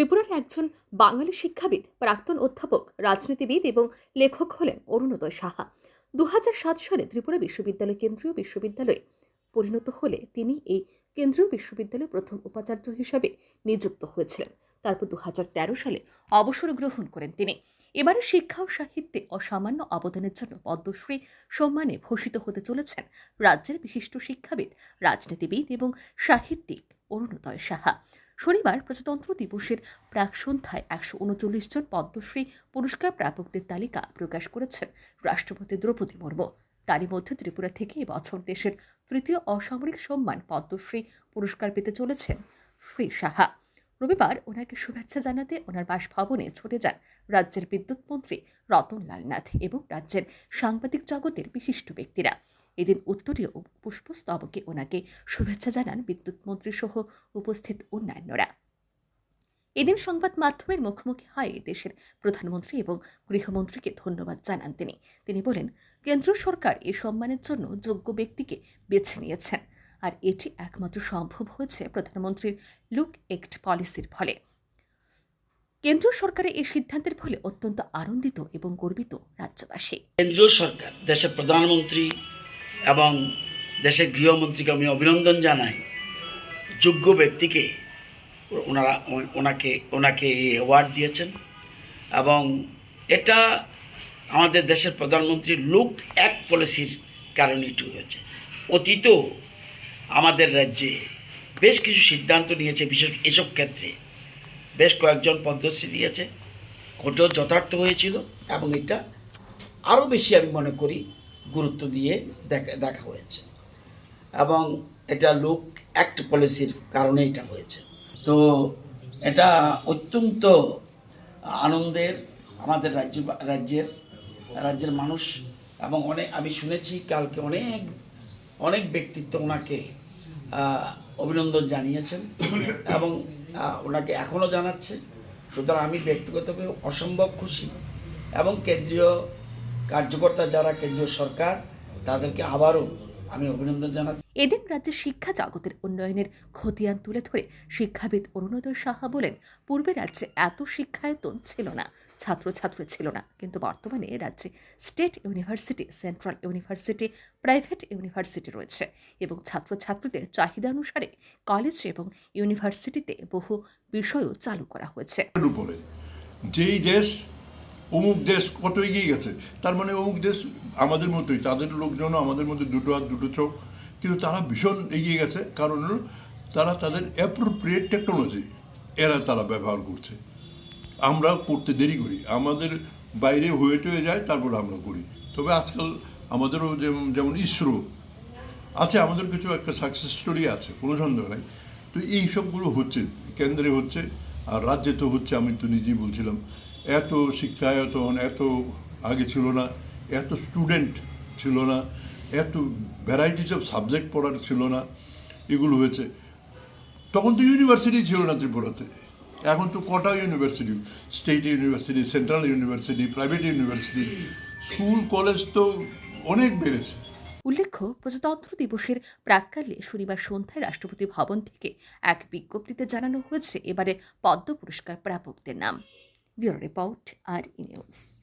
ত্রিপুরার একজন বাঙালি শিক্ষাবিদ, প্রাক্তন অধ্যাপক, রাজনীতিবিদ এবং লেখক হলেন অরুণোদয় সাহা। দু হাজার সাত সালে ত্রিপুরা বিশ্ববিদ্যালয় কেন্দ্রীয় বিশ্ববিদ্যালয়ে পরিণত হলে তিনি এই কেন্দ্রীয় বিশ্ববিদ্যালয়ের প্রথম উপাচার্য হিসাবে নিযুক্ত হয়েছিলেন। তারপর দু হাজার তেরো সালে অবসর গ্রহণ করেন তিনি। এবারে শিক্ষা ও সাহিত্যে অসামান্য অবদানের জন্য পদ্মশ্রী সম্মানে ভূষিত হতে চলেছেন রাজ্যের বিশিষ্ট শিক্ষাবিদ, রাজনীতিবিদ এবং সাহিত্যিক অরুণোদয় সাহা। শনিবার প্রজাতন্ত্র দিবসের প্রাক সন্ধ্যায় একশো উনচল্লিশ জন পদ্মশ্রী পুরস্কার প্রাপকদের তালিকা প্রকাশ করেছেন রাষ্ট্রপতি দ্রৌপদী মুর্মু। তারই মধ্যে ত্রিপুরা থেকে এবছর দেশের তৃতীয় অসামরিক সম্মান পদ্মশ্রী পুরস্কার পেতে চলেছেন শ্রী সাহা। রবিবার ওনাকে শুভেচ্ছা জানাতে ওনার বাসভবনে ছুটে যান রাজ্যের বিদ্যুৎ মন্ত্রী রতনলাল নাথ এবং রাজ্যের সাংবাদিক জগতের বিশিষ্ট ব্যক্তিরা। এদিন উত্তরীয় পুষ্পস্তবকে ওনাকে শুভেচ্ছা জানান বিদ্যুৎ মন্ত্রী সহ উপস্থিত অন্যান্যরা। এদিন সংবাদ মাধ্যমের মুখোমুখি হয় দেশের প্রধানমন্ত্রী এবং গৃহমন্ত্রীকে ধন্যবাদ জানান তিনি। তিনি বলেন, কেন্দ্র সরকার এই সম্মানের জন্য যোগ্য ব্যক্তিকে বেছে নিয়েছেন। আর এটি একমাত্র সম্ভব হয়েছে প্রধানমন্ত্রীর লুক এক্ট পলিসির ফলে। কেন্দ্রীয় সরকারের এই সিদ্ধান্তের ফলে অত্যন্ত আনন্দিত এবং গর্বিত রাজ্যবাসী। কেন্দ্রীয় সরকার, দেশের প্রধানমন্ত্রী এবং দেশের গৃহমন্ত্রীকে আমি অভিনন্দন জানাই। যোগ্য ব্যক্তিকে ওনারা, ওনাকে ওনাকে এই অ্যাওয়ার্ড দিয়েছেন এবং এটা আমাদের দেশের প্রধানমন্ত্রীর লুক এক পলিসির কারণে এটি হয়েছে। অতীত আমাদের রাজ্যে বেশ কিছু সিদ্ধান্ত নিয়েছে, বিশেষ এসব ক্ষেত্রে। বেশ কয়েকজন পদ্মশ্রী দিয়েছে ওটাও যথার্থ হয়েছিল এবং এটা আরও বেশি আমি মনে করি গুরুত্ব দিয়ে দেখা দেখা হয়েছে। এবং এটা লোক অ্যাক্ট পলিসির কারণে এটা হয়েছে। তো এটা অত্যন্ত আনন্দের আমাদের রাজ্য, রাজ্যের রাজ্যের মানুষ এবং অনেক আমি শুনেছি কালকে অনেক অনেক ব্যক্তিত্ব ওনাকে অভিনন্দন জানিয়েছেন এবং ওনাকে এখনও জানাচ্ছে। সুতরাং আমি ব্যক্তিগতভাবে অসম্ভব খুশি এবং কেন্দ্রীয় কার্যকর্তা যারা কেন্দ্রীয় সরকার তাদেরকে আবারও আমি অভিনন্দন জানাচ্ছি। এদিন রাজ্যের শিক্ষা জগতের উন্নয়নের খতিয়ান তুলে ধরে শিক্ষাবিদ অরুণোদয় সাহা বলেন পূর্বে রাজ্যে এত শিক্ষায়তন ছিল না ছাত্রছাত্রী ছিল না। কিন্তু বর্তমানে রাজ্যে state university central university private university রয়েছে এবং ছাত্রছাত্রীদের চাহিদা অনুসারে কলেজ এবং ইউনিভার্সিটিতে বহু বিষয়ও চালু করা হয়েছে। যেই দেশ অমুক দেশ কত এগিয়ে গেছে, তার মানে অমুক দেশ আমাদের মতোই, তাদের লোকজনও আমাদের মধ্যে দুটো হাত, দুটো চোখ, কিন্তু তারা ভীষণ এগিয়ে গেছে, কারণ তারা তাদের অ্যাপ্রোপ্রিয়েট টেকনোলজি এরা তারা ব্যবহার করছে। আমরা করতে দেরি করি, আমাদের বাইরে হয়ে টয়ে যায়, তারপরে আমরা করি। তবে আজকাল আমাদেরও যেমন যেমন ইসরো, আছে আমাদের কিছু একটা সাকসেস স্টোরি আছে, কোনো সন্দেহ নাই। তো এই সবগুলো হচ্ছে, কেন্দ্রে হচ্ছে, আর রাজ্যে তো হচ্ছে, আমি তো নিজেই বলছিলাম। এত শিক্ষায়তন, এত আগে ছিল না, এত স্টুডেন্ট ছিল না, এত ভ্যারাইটিস অফ সাবজেক্ট পড়ার ছিল না, এগুলো হয়েছে। তখন তো ইউনিভার্সিটি ছিল না ত্রিপুরাতে। এখন তো কটা university state university central university private university school college তো অনেক বেড়েছে। উল্লেখ্য, প্রজাতন্ত্র দিবসের প্রাক্কালে শনিবার সন্ধ্যায় রাষ্ট্রপতি ভবন থেকে এক বিজ্ঞপ্তিতে জানানো হয়েছে, এবারে পদ্ম পুরস্কার প্রাপকদের নাম। Bureau Report at news.